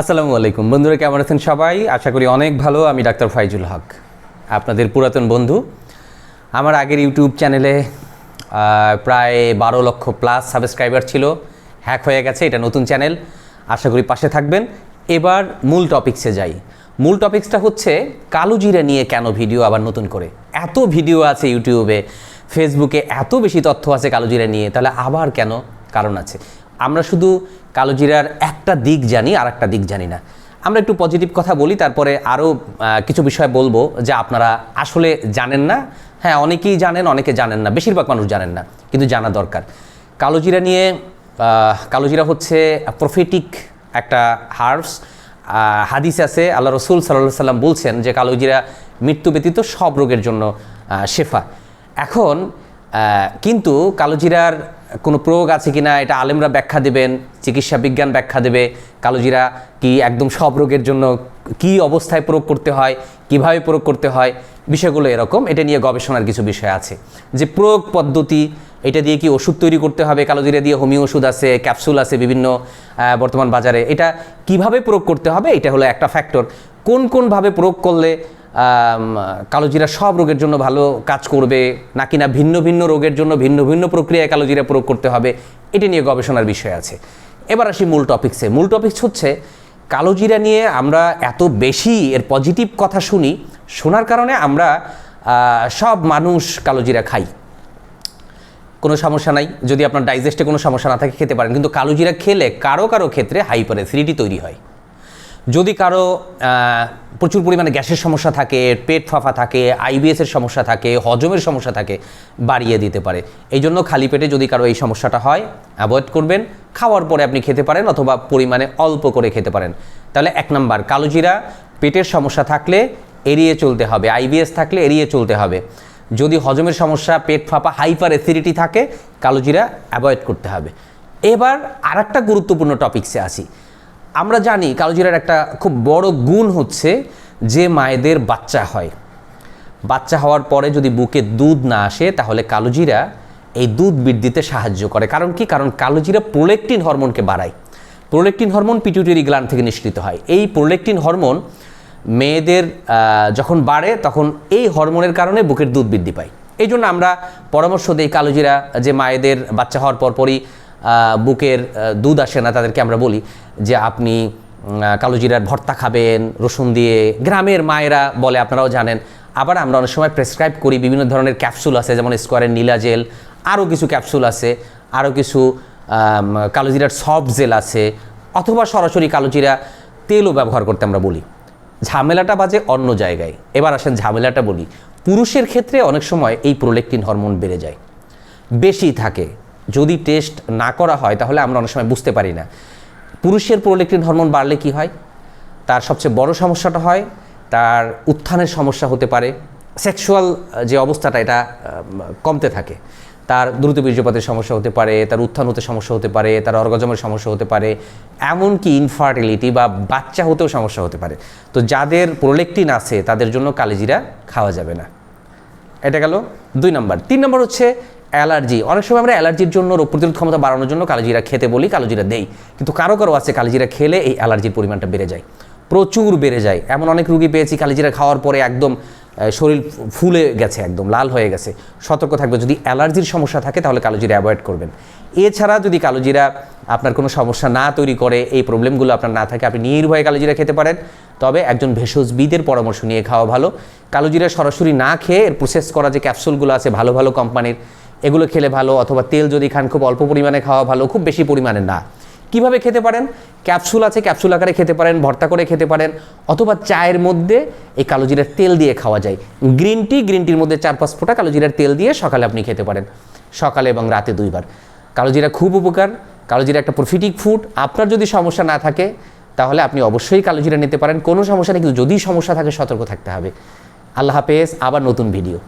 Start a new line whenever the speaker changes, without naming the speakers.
আসসালামু আলাইকুম। বন্ধুরা, কেমন আছেন সবাই? আশা করি অনেক ভালো। আমি ডাক্তার ফাইজুল হক, আপনাদের পুরাতন বন্ধু। আমার আগের ইউটিউব চ্যানেলে প্রায় বারো লক্ষ প্লাস সাবস্ক্রাইবার ছিল। হ্যাক হয়ে গেছে, এটা নতুন চ্যানেল। আশা করি পাশে থাকবেন। এবার মূল টপিক্সে যাই। মূল টপিক্সটা হচ্ছে, কালো জিরা নিয়ে কেন ভিডিও আবার নতুন করে? এত ভিডিও আছে ইউটিউবে, ফেসবুকে এত বেশি তথ্য আছে কালো জিরা নিয়ে, তাহলে আবার কেন কারণ আছে? আমরা শুধু কালোজিরার একটা দিক জানি আর একটা দিক জানি না। আমরা একটু পজিটিভ কথা বলি, তারপরে আরও কিছু বিষয় বলব যা আপনারা আসলে জানেন না। হ্যাঁ অনেকেই জানেন, অনেকে জানেন না, বেশিরভাগ মানুষ জানেন না, কিন্তু জানা দরকার। কালোজিরা নিয়ে কালোজিরা হচ্ছে প্রফেটিক একটা হার্বস হাদিস আছে, আল্লাহ রসুল সাল্লাহ সাল্লাম বলছেন যে কালোজিরা মৃত্যু ব্যতীত সব রোগের জন্য শেফা। এখন কিন্তু কালোজিরার কোনো প্রয়োগ আছে কিনা, এটা আলেমরা ব্যাখ্যা দেবেন, চিকিৎসা বিজ্ঞান ব্যাখ্যা দেবে। কালোজিরা, কি একদম সব রোগের জন্য কি অবস্থায় প্রয়োগ করতে হয়, কীভাবে প্রয়োগ করতে হয়, বিষয়গুলো এরকম, এটা নিয়ে গবেষণার কিছু বিষয় আছে। যে প্রয়োগ পদ্ধতি, এটা দিয়ে কি ওষুধ তৈরি করতে হবে, কালোজিরা দিয়ে হোমিও ওষুধ আছে, ক্যাপসুল আছে বিভিন্ন বর্তমান বাজারে। এটা কীভাবে প্রয়োগ করতে হবে, এটা হলো একটা ফ্যাক্টর কোন কোনভাবে প্রয়োগ করলে কালোজিরা সব রোগের জন্য ভালো কাজ করবে, নাকি না ভিন্ন ভিন্ন রোগের জন্য ভিন্ন ভিন্ন প্রক্রিয়ায় কালোজিরা প্রয়োগ করতে হবে, এটা নিয়ে গবেষণার বিষয় আছে। এবার আসি মূল টপিক্সে মূল টপিক্স হচ্ছে, কালোজিরা নিয়ে আমরা এত বেশি এর পজিটিভ কথা শুনি, শোনার কারণে আমরা সব মানুষ কালোজিরা খাই। কোনো সমস্যা নাই, যদি আপনার ডাইজেস্টে কোনো সমস্যা না থাকে, খেতে পারেন। কিন্তু কালোজিরা খেলে কারও কারও ক্ষেত্রে হাইপার অ্যাসিডিটি তৈরি হয়। যদি কারও প্রচুর পরিমাণে গ্যাসের সমস্যা থাকে, পেট ফাঁপা থাকে আইবিএসের সমস্যা থাকে, হজমের সমস্যা থাকে, বাড়িয়ে দিতে পারে। এই জন্য খালি পেটে যদি কারও এই সমস্যাটা হয় অ্যাভয়েড করবেন। খাওয়ার পরে আপনি খেতে পারেন অথবা পরিমাণে অল্প করে খেতে পারেন। তাহলে এক নাম্বার, কালোজিরা, পেটের সমস্যা থাকলে এড়িয়ে চলতে হবে। আইবিএস থাকলে এড়িয়ে চলতে হবে। যদি হজমের সমস্যা, পেট ফাঁপা, হাইপার অ্যাসিডিটি থাকে, কালোজিরা অ্যাভয়েড করতে হবে। এবার আর একটা গুরুত্বপূর্ণ টপিক্সে আসি। আমরা জানি কালোজিরার একটা খুব বড় গুণ হচ্ছে যে মায়েদের বাচ্চা হয়। বাচ্চা হওয়ার পরে যদি বুকে দুধ না আসে, তাহলে কালোজিরা এই দুধ বৃদ্ধিতে সাহায্য করে। কারণ কি? কারণ কালোজিরা প্রোলেকটিন হরমোনকে বাড়ায়। প্রোলেকটিন হরমোন পিটুইটারি গ্ল্যান্ড থেকে নিঃসৃত হয়। এই প্রোলেকটিন হরমোন মেয়েদের যখন বাড়ে, তখন এই হরমোনের কারণে বুকের দুধ বৃদ্ধি পায়। এই জন্য আমরা পরামর্শ দিই কালোজিরা যে মায়েদের বাচ্চা হওয়ার পরপরই বুকের দুধ আসে না, তাদেরকে আমরা বলি যে আপনি কালোজিরার ভর্তা খাবেন, রসুন দিয়ে, গ্রামের মায়েরা বলে আপনারাও জানেন। আবার আমরা অনেক সময় প্রেসক্রাইব করি বিভিন্ন ধরনের ক্যাপসুল আছে, যেমন স্কোয়ারের নীলা জেল আরও কিছু ক্যাপসুল আছে আরও কিছু কালোজিরার সফট জেল আছে, অথবা সরাসরি কালোজিরা তেলও ব্যবহার করতে আমরা বলি। ঝামেলাটা বাজে অন্য জায়গায়। এবার আসেন ঝামেলাটা বলি। পুরুষের ক্ষেত্রে অনেক সময় এই প্রোলেকটিন হরমোন বেড়ে যায়। বেশি থাকে। যদি টেস্ট না করা হয়, তাহলে আমরা অনেক সময় বুঝতে পারি না। পুরুষের প্রোলেকটিন হরমোন বাড়লে কি হয়? তার সবচেয়ে বড় সমস্যাটা হয়, তার উত্থানের সমস্যা হতে পারে। সেক্সুয়াল যে অবস্থাটা, এটা কমতে থাকে। তার দ্রুত বীর্যপাতের সমস্যা হতে পারে, তার উত্থান হতে সমস্যা হতে পারে, তার অর্গজমের সমস্যা হতে পারে, এমনকি ইনফার্টিলিটি বা বাচ্চা হতেও সমস্যা হতে পারে। তো যাদের প্রোলেকটিন আছে, তাদের জন্য কালিজিরা খাওয়া যাবে না। এটা গেল দুই নম্বর। তিন নম্বর হচ্ছে অ্যালার্জি। অনেক সময় আমরা অ্যালার্জির জন্য রোগ প্রতিরোধ ক্ষমতা বাড়ানোর জন্য কালোজিরা খেতে বলি, কালোজিরা দেই। কিন্তু কারও কারও আছে কালোজিরা খেলে এই অ্যালার্জির পরিমাণটা বেড়ে যায়। প্রচুর বেড়ে যায়। এমন অনেক রুগী পেয়েছি কালিজিরা খাওয়ার পরে একদম শরীর ফুলে গেছে, একদম লাল হয়ে গেছে। সতর্ক থাকবে। যদি অ্যালার্জির সমস্যা থাকে তাহলে কালোজিরা অ্যাভয়েড করবেন। এছাড়া যদি কালোজিরা আপনার কোনো সমস্যা না তৈরি করে, এই প্রবলেমগুলো আপনার না থাকে, আপনি নির্ভয়ে কালোজিরা খেতে পারেন। তবে একজন ভেষজবিদের পরামর্শ নিয়ে খাওয়া ভালো। কালোজিরা সরাসরি না খেয়ে এর প্রসেস করা যে ক্যাপসুলগুলো আছে, ভালো ভালো কোম্পানির এগুলো খেলে ভালো, অথবা তেল যদি খান, খুব অল্প পরিমাণে খাওয়া ভালো, খুব বেশি পরিমাণে না। কীভাবে খেতে পারেন? ক্যাপসুল আছে, ক্যাপসুল আকারে খেতে পারেন, ভর্তা করে খেতে পারেন, অথবা চায়ের মধ্যে এই কালোজিরার তেল দিয়ে খাওয়া যায়। গ্রিন টি, গ্রিন টির মধ্যে চার, পাঁচ ফোঁটা কালোজিরার তেল দিয়ে সকালে আপনি খেতে পারেন। সকালে এবং রাতে দুইবার। কালোজিরা খুব উপকার। কালোজিরা একটা প্রফিটিক ফুড আপনার যদি সমস্যা না থাকে, তাহলে আপনি অবশ্যই কালোজিরা নিতে পারেন। কোনো সমস্যা নেই, কিন্তু যদি সমস্যা থাকে, সতর্ক থাকতে হবে। আল্লাহ হাফেজ, আবার নতুন ভিডিও